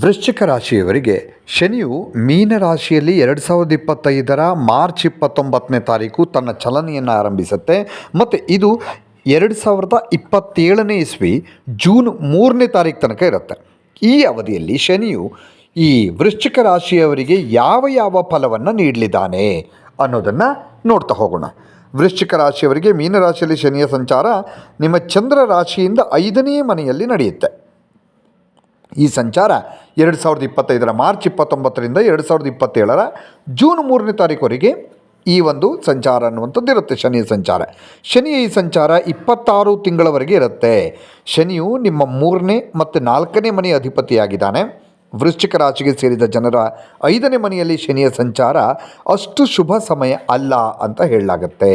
ವೃಶ್ಚಿಕ ರಾಶಿಯವರಿಗೆ ಶನಿಯು ಮೀನ ರಾಶಿಯಲ್ಲಿ ಎರಡು ಸಾವಿರದ ಇಪ್ಪತ್ತೈದರ ಮಾರ್ಚ್ ಇಪ್ಪತ್ತೊಂಬತ್ತನೇ ತಾರೀಕು ತನ್ನ ಚಲನೆಯನ್ನು ಆರಂಭಿಸುತ್ತೆ. ಮತ್ತು ಇದು ಎರಡು ಸಾವಿರದ ಇಪ್ಪತ್ತೇಳನೇ ಇಸ್ವಿ ಜೂನ್ ಮೂರನೇ ತಾರೀಕು ತನಕ ಇರುತ್ತೆ. ಈ ಅವಧಿಯಲ್ಲಿ ಶನಿಯು ಈ ವೃಶ್ಚಿಕ ರಾಶಿಯವರಿಗೆ ಯಾವ ಯಾವ ಫಲವನ್ನು ನೀಡಲಿದ್ದಾನೆ ಅನ್ನೋದನ್ನು ನೋಡ್ತಾ ಹೋಗೋಣ. ವೃಶ್ಚಿಕ ರಾಶಿಯವರಿಗೆ ಮೀನರಾಶಿಯಲ್ಲಿ ಶನಿಯ ಸಂಚಾರ ನಿಮ್ಮ ಚಂದ್ರ ರಾಶಿಯಿಂದ ಐದನೇ ಮನೆಯಲ್ಲಿ ನಡೆಯುತ್ತೆ. ಈ ಸಂಚಾರ ಎರಡು ಸಾವಿರದ ಇಪ್ಪತ್ತೈದರ ಮಾರ್ಚ್ ಇಪ್ಪತ್ತೊಂಬತ್ತರಿಂದ ಎರಡು ಸಾವಿರದ ಇಪ್ಪತ್ತೇಳರ ಜೂನ್ ಮೂರನೇ ತಾರೀಕುವರೆಗೆ ಈ ಒಂದು ಸಂಚಾರ ಅನ್ನುವಂಥದ್ದು ಇರುತ್ತೆ. ಶನಿಯ ಸಂಚಾರ. ಶನಿಯ ಈ ಸಂಚಾರ ಇಪ್ಪತ್ತಾರು ತಿಂಗಳವರೆಗೆ ಇರುತ್ತೆ. ಶನಿಯು ನಿಮ್ಮ ಮೂರನೇ ಮತ್ತು ನಾಲ್ಕನೇ ಮನೆಯ ಅಧಿಪತಿಯಾಗಿದ್ದಾನೆ. ವೃಶ್ಚಿಕ ರಾಶಿಗೆ ಸೇರಿದ ಜನರ ಐದನೇ ಮನೆಯಲ್ಲಿ ಶನಿಯ ಸಂಚಾರ ಅಷ್ಟು ಶುಭ ಸಮಯ ಅಲ್ಲ ಅಂತ ಹೇಳಲಾಗತ್ತೆ.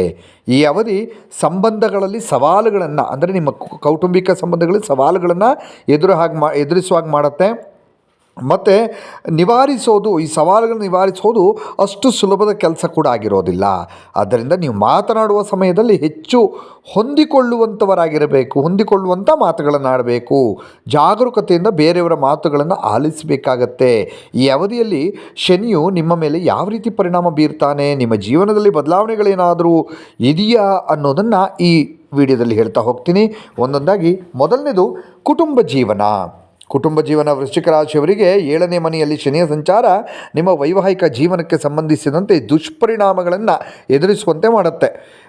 ಈ ಅವಧಿ ಸಂಬಂಧಗಳಲ್ಲಿ ಸವಾಲುಗಳನ್ನು, ಅಂದರೆ ನಿಮ್ಮ ಕೌಟುಂಬಿಕ ಸಂಬಂಧಗಳಲ್ಲಿ ಸವಾಲುಗಳನ್ನು ಎದುರು ಹಾಗೆ ಮಾ, ಎದುರಿಸುವಾಗ ಮಾಡುತ್ತೆ. ಮತ್ತು ನಿವಾರಿಸೋದು, ಈ ಸವಾಲುಗಳನ್ನು ನಿವಾರಿಸೋದು ಅಷ್ಟು ಸುಲಭದ ಕೆಲಸ ಕೂಡ ಆಗಿರೋದಿಲ್ಲ. ಆದ್ದರಿಂದ ನೀವು ಮಾತನಾಡುವ ಸಮಯದಲ್ಲಿ ಹೆಚ್ಚು ಹೊಂದಿಕೊಳ್ಳುವಂಥವರಾಗಿರಬೇಕು ಹೊಂದಿಕೊಳ್ಳುವಂಥ ಮಾತುಗಳನ್ನು ಆಡಬೇಕು. ಜಾಗರೂಕತೆಯಿಂದ ಬೇರೆಯವರ ಮಾತುಗಳನ್ನು ಆಲಿಸಬೇಕಾಗತ್ತೆ. ಈ ಅವಧಿಯಲ್ಲಿ ಶನಿಯು ನಿಮ್ಮ ಮೇಲೆ ಯಾವ ರೀತಿ ಪರಿಣಾಮ ಬೀರ್ತಾನೆ, ನಿಮ್ಮ ಜೀವನದಲ್ಲಿ ಬದಲಾವಣೆಗಳೇನಾದರೂ ಇದೆಯಾ ಅನ್ನೋದನ್ನು ಈ ವಿಡಿಯೋದಲ್ಲಿ ಹೇಳ್ತಾ ಹೋಗ್ತೀನಿ. ಒಂದೊಂದಾಗಿ, ಮೊದಲನೇದು ಕುಟುಂಬ ಜೀವನ. ಕುಟುಂಬ ಜೀವನ ವೃಶ್ಚಿಕ ರಾಶಿಯವರಿಗೆ ಏಳನೇ ಮನೆಯಲ್ಲಿ ಶನಿಯ ಸಂಚಾರ ನಿಮ್ಮ ವೈವಾಹಿಕ ಜೀವನಕ್ಕೆ ಸಂಬಂಧಿಸಿದಂತೆ ದುಷ್ಪರಿಣಾಮಗಳನ್ನು ಎದುರಿಸುವಂತೆ ಮಾಡುತ್ತೆ.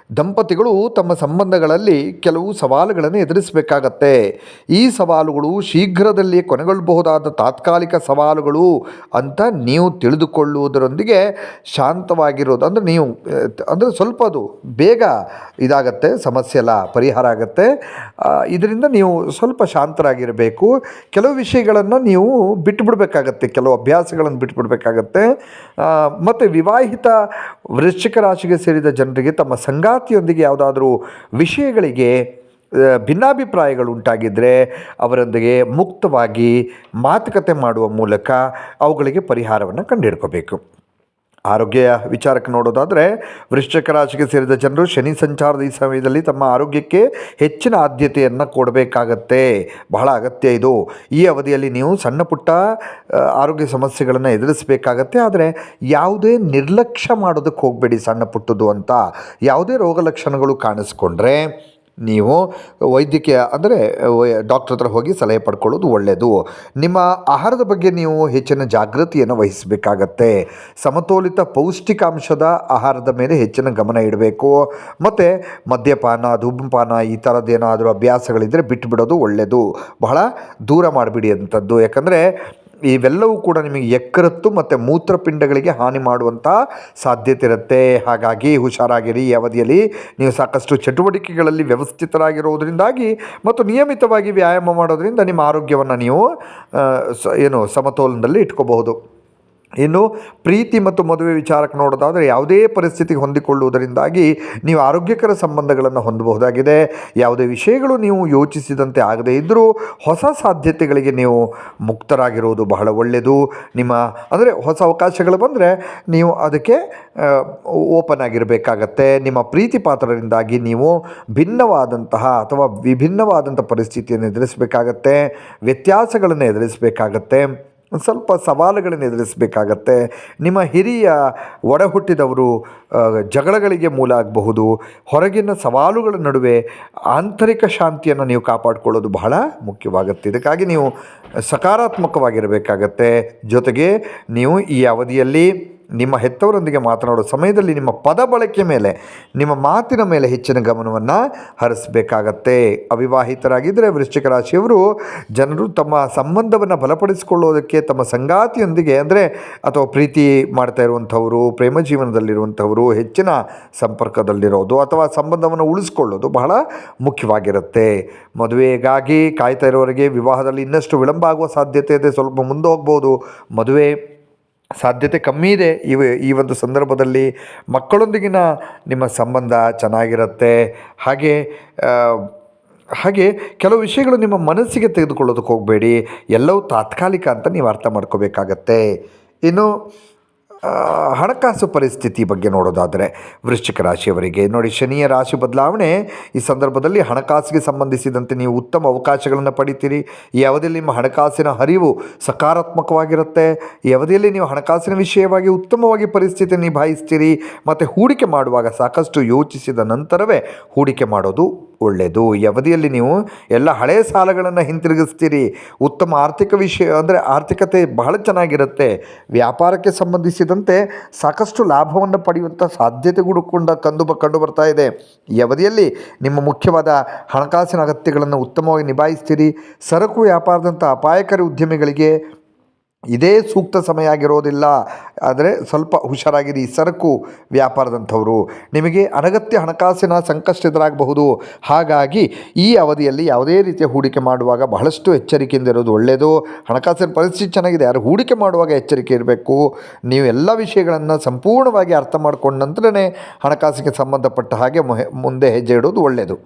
ದಂಪತಿಗಳು ತಮ್ಮ ಸಂಬಂಧಗಳಲ್ಲಿ ಕೆಲವು ಸವಾಲುಗಳನ್ನು ಎದುರಿಸಬೇಕಾಗತ್ತೆ. ಈ ಸವಾಲುಗಳು ಶೀಘ್ರದಲ್ಲಿ ಕೊನೆಗೊಳ್ಳಬಹುದಾದ ತಾತ್ಕಾಲಿಕ ಸವಾಲುಗಳು ಅಂತ ನೀವು ತಿಳಿದುಕೊಳ್ಳುವುದರೊಂದಿಗೆ ಶಾಂತವಾಗಿರೋದು. ಅಂದರೆ ನೀವು, ಅಂದರೆ ಸ್ವಲ್ಪ ಅದು ಬೇಗ ಇದಾಗತ್ತೆ, ಸಮಸ್ಯೆ ಎಲ್ಲ ಪರಿಹಾರ ಆಗುತ್ತೆ. ಇದರಿಂದ ನೀವು ಸ್ವಲ್ಪ ಶಾಂತರಾಗಿರಬೇಕು. ಕೆಲವು ವಿಷಯಗಳನ್ನು ನೀವು ಬಿಟ್ಟುಬಿಡಬೇಕಾಗತ್ತೆ ಕೆಲವು ಅಭ್ಯಾಸಗಳನ್ನು ಬಿಟ್ಟುಬಿಡಬೇಕಾಗತ್ತೆ ಮತ್ತು ವಿವಾಹಿತ ವೃಶ್ಚಿಕ ರಾಶಿಗೆ ಸೇರಿದ ಜನರಿಗೆ ತಮ್ಮ ಸಂಗಾತಿಯೊಂದಿಗೆ ಯಾವುದಾದ್ರೂ ವಿಷಯಗಳಿಗೆ ಭಿನ್ನಾಭಿಪ್ರಾಯಗಳು ಉಂಟಾಗಿದ್ದರೆ ಅವರೊಂದಿಗೆ ಮುಕ್ತವಾಗಿ ಮಾತುಕತೆ ಮಾಡುವ ಮೂಲಕ ಅವುಗಳಿಗೆ ಪರಿಹಾರವನ್ನು ಕಂಡುಹಿಡ್ಕೋಬೇಕು ಆರೋಗ್ಯ ವಿಚಾರಕ್ಕೆ ನೋಡೋದಾದರೆ, ವೃಶ್ಚಿಕ ರಾಶಿಗೆ ಸೇರಿದ ಜನರು ಶನಿ ಸಂಚಾರದ ಈ ಸಮಯದಲ್ಲಿ ತಮ್ಮ ಆರೋಗ್ಯಕ್ಕೆ ಹೆಚ್ಚಿನ ಆದ್ಯತೆಯನ್ನು ಕೊಡಬೇಕಾಗತ್ತೆ. ಬಹಳ ಅಗತ್ಯ ಇದು. ಈ ಅವಧಿಯಲ್ಲಿ ನೀವು ಸಣ್ಣ ಪುಟ್ಟ ಆರೋಗ್ಯ ಸಮಸ್ಯೆಗಳನ್ನು ಎದುರಿಸಬೇಕಾಗತ್ತೆ. ಆದರೆ ಯಾವುದೇ ನಿರ್ಲಕ್ಷ್ಯ ಮಾಡೋದಕ್ಕೆ ಹೋಗಬೇಡಿ ಸಣ್ಣ ಪುಟ್ಟದು ಅಂತ. ಯಾವುದೇ ರೋಗ ಲಕ್ಷಣಗಳು ಕಾಣಿಸ್ಕೊಂಡ್ರೆ ನೀವು ವೈದ್ಯಕೀಯ ಅಂದರೆ ಡಾಕ್ಟ್ರ್ ಹತ್ರ ಹೋಗಿ ಸಲಹೆ ಪಡ್ಕೊಳ್ಳೋದು ಒಳ್ಳೆಯದು ನಿಮ್ಮ ಆಹಾರದ ಬಗ್ಗೆ ನೀವು ಹೆಚ್ಚಿನ ಜಾಗೃತಿಯನ್ನು ವಹಿಸಬೇಕಾಗತ್ತೆ. ಸಮತೋಲಿತ ಪೌಷ್ಟಿಕಾಂಶದ ಆಹಾರದ ಮೇಲೆ ಹೆಚ್ಚಿನ ಗಮನ ಇಡಬೇಕು. ಮತ್ತು ಮದ್ಯಪಾನ, ಧೂಮಪಾನ, ಈ ಥರದ್ದೇನಾದರೂ ಅಭ್ಯಾಸಗಳಿದ್ದರೆ ಬಿಟ್ಟುಬಿಡೋದು ಒಳ್ಳೆಯದು ಬಹಳ ದೂರ ಮಾಡಿಬಿಡಿ ಅಂಥದ್ದು. ಯಾಕಂದರೆ ಇವೆಲ್ಲವೂ ಕೂಡ ನಿಮಗೆ ಎಕ್ಕರತ್ತು ಮತ್ತು ಮೂತ್ರಪಿಂಡಗಳಿಗೆ ಹಾನಿ ಮಾಡುವಂಥ ಸಾಧ್ಯತೆ ಇರುತ್ತೆ. ಹಾಗಾಗಿ ಹುಷಾರಾಗಿರಿ. ಈ ಅವಧಿಯಲ್ಲಿ ನೀವು ಸಾಕಷ್ಟು ಚಟುವಟಿಕೆಗಳಲ್ಲಿ ವ್ಯವಸ್ಥಿತರಾಗಿರೋದ್ರಿಂದಾಗಿ ಮತ್ತು ನಿಯಮಿತವಾಗಿ ವ್ಯಾಯಾಮ ಮಾಡೋದರಿಂದ ನಿಮ್ಮ ಆರೋಗ್ಯವನ್ನು ನೀವು ಏನು ಸಮತೋಲನದಲ್ಲಿ ಇಟ್ಕೋಬಹುದು. ಇನ್ನು ಪ್ರೀತಿ ಮತ್ತು ಮದುವೆ ವಿಚಾರಕ್ಕೆ ನೋಡೋದಾದರೆ ಯಾವುದೇ ಪರಿಸ್ಥಿತಿಗೆ ಹೊಂದಿಕೊಳ್ಳುವುದರಿಂದಾಗಿ ನೀವು ಆರೋಗ್ಯಕರ ಸಂಬಂಧಗಳನ್ನು ಹೊಂದಬಹುದಾಗಿದೆ. ಯಾವುದೇ ವಿಷಯಗಳು ನೀವು ಯೋಚಿಸಿದಂತೆ ಆಗದೇ ಇದ್ದರೂ ಹೊಸ ಸಾಧ್ಯತೆಗಳಿಗೆ ನೀವು ಮುಕ್ತರಾಗಿರುವುದು ಬಹಳ ಒಳ್ಳೆಯದು. ನಿಮ್ಮ, ಅಂದರೆ ಹೊಸ ಅವಕಾಶಗಳು ಬಂದರೆ ನೀವು ಅದಕ್ಕೆ ಓಪನ್ ಆಗಿರಬೇಕಾಗತ್ತೆ. ನಿಮ್ಮ ಪ್ರೀತಿ ಪಾತ್ರರಿಂದಾಗಿ ನೀವು ಭಿನ್ನವಾದಂತಹ ಅಥವಾ ವಿಭಿನ್ನವಾದಂಥ ಪರಿಸ್ಥಿತಿಯನ್ನು ಎದುರಿಸಬೇಕಾಗತ್ತೆ. ವ್ಯತ್ಯಾಸಗಳನ್ನು ಎದುರಿಸಬೇಕಾಗತ್ತೆ. ಸ್ವಲ್ಪ ಸವಾಲುಗಳನ್ನು ಎದುರಿಸಬೇಕಾಗತ್ತೆ. ನಿಮ್ಮ ಹಿರಿಯ ಒಡ ಹುಟ್ಟಿದವರು ಜಗಳಗಳಿಗೆ ಮೂಲ ಆಗಬಹುದು. ಹೊರಗಿನ ಸವಾಲುಗಳ ನಡುವೆ ಆಂತರಿಕ ಶಾಂತಿಯನ್ನು ನೀವು ಕಾಪಾಡಿಕೊಳ್ಳೋದು ಬಹಳ ಮುಖ್ಯವಾಗುತ್ತೆ. ಇದಕ್ಕಾಗಿ ನೀವು ಸಕಾರಾತ್ಮಕವಾಗಿರಬೇಕಾಗತ್ತೆ. ಜೊತೆಗೆ ನೀವು ಈ ಅವಧಿಯಲ್ಲಿ ನಿಮ್ಮ ಹೆತ್ತವರೊಂದಿಗೆ ಮಾತನಾಡೋ ಸಮಯದಲ್ಲಿ ನಿಮ್ಮ ಪದ ಬಳಕೆ ಮೇಲೆ, ನಿಮ್ಮ ಮಾತಿನ ಮೇಲೆ ಹೆಚ್ಚಿನ ಗಮನವನ್ನು ಹರಿಸಬೇಕಾಗತ್ತೆ. ಅವಿವಾಹಿತರಾಗಿದ್ದರೆ ವೃಶ್ಚಿಕ ರಾಶಿಯವರು ಜನರು ತಮ್ಮ ಸಂಬಂಧವನ್ನು ಬಲಪಡಿಸಿಕೊಳ್ಳೋದಕ್ಕೆ, ತಮ್ಮ ಸಂಗಾತಿಯೊಂದಿಗೆ ಅಂದರೆ ಅಥವಾ ಪ್ರೀತಿ ಮಾಡ್ತಾ ಇರುವಂಥವರು, ಪ್ರೇಮ ಜೀವನದಲ್ಲಿರುವಂಥವರು, ಹೆಚ್ಚಿನ ಸಂಪರ್ಕದಲ್ಲಿರೋದು ಅಥವಾ ಸಂಬಂಧವನ್ನು ಉಳಿಸ್ಕೊಳ್ಳೋದು ಬಹಳ ಮುಖ್ಯವಾಗಿರುತ್ತೆ. ಮದುವೆಗಾಗಿ ಕಾಯ್ತಾ ಇರೋರಿಗೆ ವಿವಾಹದಲ್ಲಿ ಇನ್ನಷ್ಟು ವಿಳಂಬ ಆಗುವ ಸಾಧ್ಯತೆ ಇದೆ. ಸ್ವಲ್ಪ ಮುಂದೆ ಹೋಗ್ಬೋದು. ಮದುವೆ ಸಾಧ್ಯತೆ ಕಮ್ಮಿ ಇದೆ. ಇವ, ಈ ಒಂದು ಸಂದರ್ಭದಲ್ಲಿ ಮಕ್ಕಳೊಂದಿಗಿನ ನಿಮ್ಮ ಸಂಬಂಧ ಚೆನ್ನಾಗಿರುತ್ತೆ. ಹಾಗೆ ಹಾಗೆ ಕೆಲವು ವಿಷಯಗಳು ನಿಮ್ಮ ಮನಸ್ಸಿಗೆ ತೆಗೆದುಕೊಳ್ಳೋದಕ್ಕೆ ಹೋಗಬೇಡಿ. ಎಲ್ಲವೂ ತಾತ್ಕಾಲಿಕ ಅಂತ ನೀವು ಅರ್ಥ ಮಾಡ್ಕೋಬೇಕಾಗತ್ತೆ. ಇನ್ನು ಹಣಕಾಸು ಪರಿಸ್ಥಿತಿ ಬಗ್ಗೆ ನೋಡೋದಾದರೆ ವೃಶ್ಚಿಕ ರಾಶಿಯವರಿಗೆ. ನೋಡಿ, ಶನಿಯ ರಾಶಿ ಬದಲಾವಣೆ, ಈ ಸಂದರ್ಭದಲ್ಲಿ ಹಣಕಾಸಿಗೆ ಸಂಬಂಧಿಸಿದಂತೆ ನೀವು ಉತ್ತಮ ಅವಕಾಶಗಳನ್ನು ಪಡಿತೀರಿ. ಈ ಅವಧಿಯಲ್ಲಿ ನಿಮ್ಮ ಹಣಕಾಸಿನ ಹರಿವು ಸಕಾರಾತ್ಮಕವಾಗಿರುತ್ತೆ. ಈ ಅವಧಿಯಲ್ಲಿ ನೀವು ಹಣಕಾಸಿನ ವಿಷಯವಾಗಿ ಉತ್ತಮವಾಗಿ ಪರಿಸ್ಥಿತಿ ನಿಭಾಯಿಸ್ತೀರಿ. ಮತ್ತು ಹೂಡಿಕೆ ಮಾಡುವಾಗ ಸಾಕಷ್ಟು ಯೋಚಿಸಿದ ನಂತರವೇ ಹೂಡಿಕೆ ಮಾಡೋದು ಒಳ್ಳೆಯದು. ಈ ಅವಧಿಯಲ್ಲಿ ನೀವು ಎಲ್ಲ ಹಳೆಯ ಸಾಲಗಳನ್ನು ಹಿಂತಿರುಗಿಸ್ತೀರಿ. ಉತ್ತಮ ಆರ್ಥಿಕ ವಿಷಯ, ಅಂದರೆ ಆರ್ಥಿಕತೆ ಬಹಳ ಚೆನ್ನಾಗಿರುತ್ತೆ. ವ್ಯಾಪಾರಕ್ಕೆ ಸಂಬಂಧಿಸಿದಂತೆ ಸಾಕಷ್ಟು ಲಾಭವನ್ನು ಪಡೆಯುವಂಥ ಸಾಧ್ಯತೆಗಳು ಕೂಡ ಕಂದು ಕಂಡು ಬರ್ತಾ ಇದೆ. ಈ ಅವಧಿಯಲ್ಲಿ ನಿಮ್ಮ ಮುಖ್ಯವಾದ ಹಣಕಾಸಿನ ಅಗತ್ಯಗಳನ್ನು ಉತ್ತಮವಾಗಿ ನಿಭಾಯಿಸ್ತೀರಿ. ಸರಕು ವ್ಯಾಪಾರದಂಥ ಅಪಾಯಕಾರಿ ಉದ್ಯಮಿಗಳಿಗೆ ಇದೇ ಸೂಕ್ತ ಸಮಯ ಆಗಿರೋದಿಲ್ಲ. ಆದರೆ ಸ್ವಲ್ಪ ಹುಷಾರಾಗಿರಿ ಸರಕು ವ್ಯಾಪಾರದಂಥವರು. ನಿಮಗೆ ಅನಗತ್ಯ ಹಣಕಾಸಿನ ಸಂಕಷ್ಟ ಎದುರಾಗಬಹುದು. ಹಾಗಾಗಿ ಈ ಅವಧಿಯಲ್ಲಿ ಯಾವುದೇ ರೀತಿಯ ಹೂಡಿಕೆ ಮಾಡುವಾಗ ಬಹಳಷ್ಟು ಎಚ್ಚರಿಕೆಯಿಂದ ಇರೋದು ಒಳ್ಳೆಯದು ಹಣಕಾಸಿನ ಪರಿಸ್ಥಿತಿ ಚೆನ್ನಾಗಿದೆ, ಯಾರು ಹೂಡಿಕೆ ಮಾಡುವಾಗ ಎಚ್ಚರಿಕೆ ಇರಬೇಕು. ನೀವು ಎಲ್ಲ ವಿಷಯಗಳನ್ನು ಸಂಪೂರ್ಣವಾಗಿ ಅರ್ಥ ಮಾಡಿಕೊಂಡ ನಂತರನೇ ಹಣಕಾಸಿಗೆ ಸಂಬಂಧಪಟ್ಟ ಹಾಗೆ ಮುಂದೆ ಹೆಜ್ಜೆ ಇಡೋದು ಒಳ್ಳೆಯದು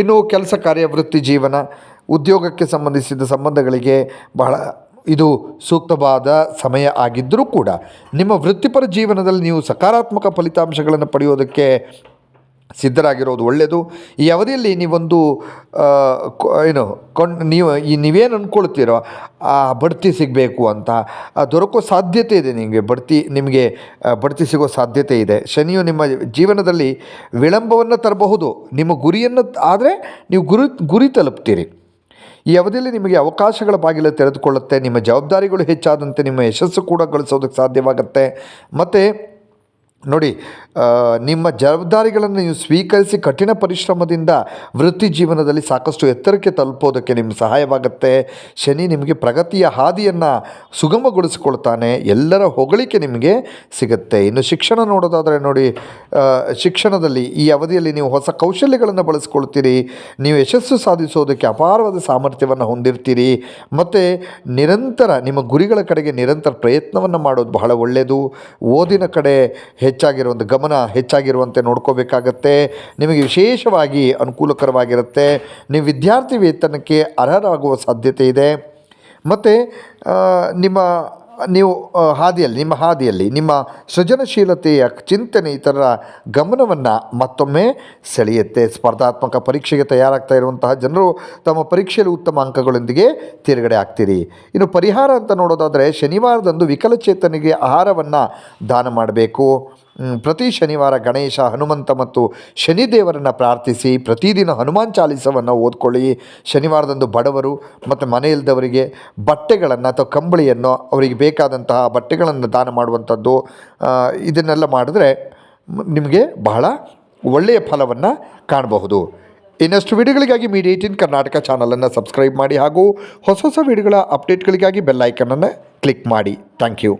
ಇನ್ನು ಕೆಲಸ ಕಾರ್ಯ ವೃತ್ತಿ ಜೀವನ, ಉದ್ಯೋಗಕ್ಕೆ ಸಂಬಂಧಿಸಿದ ಸಂಬಂಧಗಳಿಗೆ ಬಹಳ ಇದು ಸೂಕ್ತವಾದ ಸಮಯ ಆಗಿದ್ದರೂ ಕೂಡ ನಿಮ್ಮ ವೃತ್ತಿಪರ ಜೀವನದಲ್ಲಿ ನೀವು ಸಕಾರಾತ್ಮಕ ಫಲಿತಾಂಶಗಳನ್ನು ಪಡೆಯೋದಕ್ಕೆ ಸಿದ್ಧರಾಗಿರೋದು ಒಳ್ಳೆಯದು. ಈ ಅವಧಿಯಲ್ಲಿ ನೀವೊಂದು ಏನು, ಕೊಂಡ್, ನೀವು ಈ ನೀವೇನು ಅಂದ್ಕೊಳ್ತೀರೋ ಆ ಬಡ್ತಿ ಸಿಗಬೇಕು ಅಂತ ದೊರಕೋ ಸಾಧ್ಯತೆ ಇದೆ ನಿಮಗೆ. ಬಡ್ತಿ ನಿಮಗೆ ಬಡ್ತಿ ಸಿಗೋ ಸಾಧ್ಯತೆ ಇದೆ. ಶನಿಯು ನಿಮ್ಮ ಜೀವನದಲ್ಲಿ ವಿಳಂಬವನ್ನು ತರಬಹುದು. ನಿಮ್ಮ ಗುರಿಯನ್ನು, ಆದರೆ ನೀವು ಗುರಿ ಗುರಿ ತಲುಪ್ತೀರಿ. ಈ ಅವಧಿಯಲ್ಲಿ ನಿಮಗೆ ಅವಕಾಶಗಳ ಬಾಗಿಲು ತೆರೆದುಕೊಳ್ಳುತ್ತೆ. ನಿಮ್ಮ ಜವಾಬ್ದಾರಿಗಳು ಹೆಚ್ಚಾದಂತೆ ನಿಮ್ಮ ಯಶಸ್ಸು ಕೂಡ ಗಳಿಸೋದಕ್ಕೆ ಸಾಧ್ಯವಾಗುತ್ತೆ. ಮತ್ತು ನೋಡಿ ನಿಮ್ಮ ಜವಾಬ್ದಾರಿಗಳನ್ನು ನೀವು ಸ್ವೀಕರಿಸಿ ಕಠಿಣ ಪರಿಶ್ರಮದಿಂದ ವೃತ್ತಿ ಜೀವನದಲ್ಲಿ ಸಾಕಷ್ಟು ಎತ್ತರಕ್ಕೆ ತಲುಪೋದಕ್ಕೆ ನಿಮ್ಗೆ ಸಹಾಯವಾಗುತ್ತೆ. ಶನಿ ನಿಮಗೆ ಪ್ರಗತಿಯ ಹಾದಿಯನ್ನು ಸುಗಮಗೊಳಿಸಿಕೊಳ್ತಾನೆ. ಎಲ್ಲರ ಹೊಗಳಿಕೆ ನಿಮಗೆ ಸಿಗುತ್ತೆ. ಇನ್ನು ಶಿಕ್ಷಣ ನೋಡೋದಾದರೆ ನೋಡಿ ಶಿಕ್ಷಣದಲ್ಲಿ ಈ ಅವಧಿಯಲ್ಲಿ ನೀವು ಹೊಸ ಕೌಶಲ್ಯಗಳನ್ನು ಬಳಸ್ಕೊಳ್ತೀರಿ. ನೀವು ಯಶಸ್ಸು ಸಾಧಿಸೋದಕ್ಕೆ ಅಪಾರವಾದ ಸಾಮರ್ಥ್ಯವನ್ನು ಹೊಂದಿರ್ತೀರಿ. ಮತ್ತು ನಿರಂತರ ನಿಮ್ಮ ಗುರಿಗಳ ಕಡೆಗೆ ನಿರಂತರ ಪ್ರಯತ್ನವನ್ನು ಮಾಡೋದು ಬಹಳ ಒಳ್ಳೆಯದು ಓದಿನ ಕಡೆ ಹೆಚ್ಚಾಗಿರುವಂಥ ಒಂದು ಗಮನ ಹೆಚ್ಚಾಗಿರುವಂತೆ ನೋಡ್ಕೋಬೇಕಾಗತ್ತೆ. ನಿಮಗೆ ವಿಶೇಷವಾಗಿ ಅನುಕೂಲಕರವಾಗಿರುತ್ತೆ. ನೀವು ವಿದ್ಯಾರ್ಥಿ ವೇತನಕ್ಕೆ ಅರ್ಹರಾಗುವ ಸಾಧ್ಯತೆ ಇದೆ. ಮತ್ತು ನಿಮ್ಮ, ನೀವು ಹಾದಿಯಲ್ಲಿ, ನಿಮ್ಮ ಹಾದಿಯಲ್ಲಿ, ನಿಮ್ಮ ಸೃಜನಶೀಲತೆಯ ಚಿಂತನೆ ಇತರರ ಗಮನವನ್ನು ಮತ್ತೊಮ್ಮೆ ಸೆಳೆಯುತ್ತೆ. ಸ್ಪರ್ಧಾತ್ಮಕ ಪರೀಕ್ಷೆಗೆ ತಯಾರಾಗ್ತಾ ಇರುವಂತಹ ಜನರು ತಮ್ಮ ಪರೀಕ್ಷೆಯಲ್ಲಿ ಉತ್ತಮ ಅಂಕಗಳೊಂದಿಗೆ ತಿರುಗಡೆ ಆಗ್ತೀರಿ. ಇನ್ನು ಪರಿಹಾರ ಅಂತ ನೋಡೋದಾದರೆ ಶನಿವಾರದಂದು ವಿಕಲಚೇತನಿಗೆ ಆಹಾರವನ್ನು ದಾನ ಮಾಡಬೇಕು. ಪ್ರತಿ ಶನಿವಾರ ಗಣೇಶ, ಹನುಮಂತ ಮತ್ತು ಶನಿದೇವರನ್ನು ಪ್ರಾರ್ಥಿಸಿ, ಪ್ರತಿದಿನ ಹನುಮಾನ್ ಚಾಲೀಸವನ್ನು ಓದ್ಕೊಳ್ಳಿ. ಶನಿವಾರದಂದು ಬಡವರು ಮತ್ತು ಮನೆ ಇಲ್ಲದವರಿಗೆ ಬಟ್ಟೆಗಳನ್ನು ಅಥವಾ ಕಂಬಳಿಯನ್ನು, ಅವರಿಗೆ ಬೇಕಾದಂತಹ ಬಟ್ಟೆಗಳನ್ನು ದಾನ ಮಾಡುವಂಥದ್ದು ಇದನ್ನೆಲ್ಲ ಮಾಡಿದ್ರೆ ನಿಮಗೆ ಬಹಳ ಒಳ್ಳೆಯ ಫಲವನ್ನು ಕಾಣಬಹುದು. ಇನ್ನಷ್ಟು ವಿಡಿಯೋಗಳಿಗಾಗಿ ಮೀಡಿಯಾ ಏಯ್ಟೀನ್ ಕರ್ನಾಟಕ ಚಾನಲನ್ನು ಸಬ್ಸ್ಕ್ರೈಬ್ ಮಾಡಿ ಹಾಗೂ ಹೊಸ ಹೊಸ ವಿಡಿಯೋಗಳ ಅಪ್ಡೇಟ್ಗಳಿಗಾಗಿ ಬೆಲ್ ಐಕನನ್ನು ಕ್ಲಿಕ್ ಮಾಡಿ. Thank you.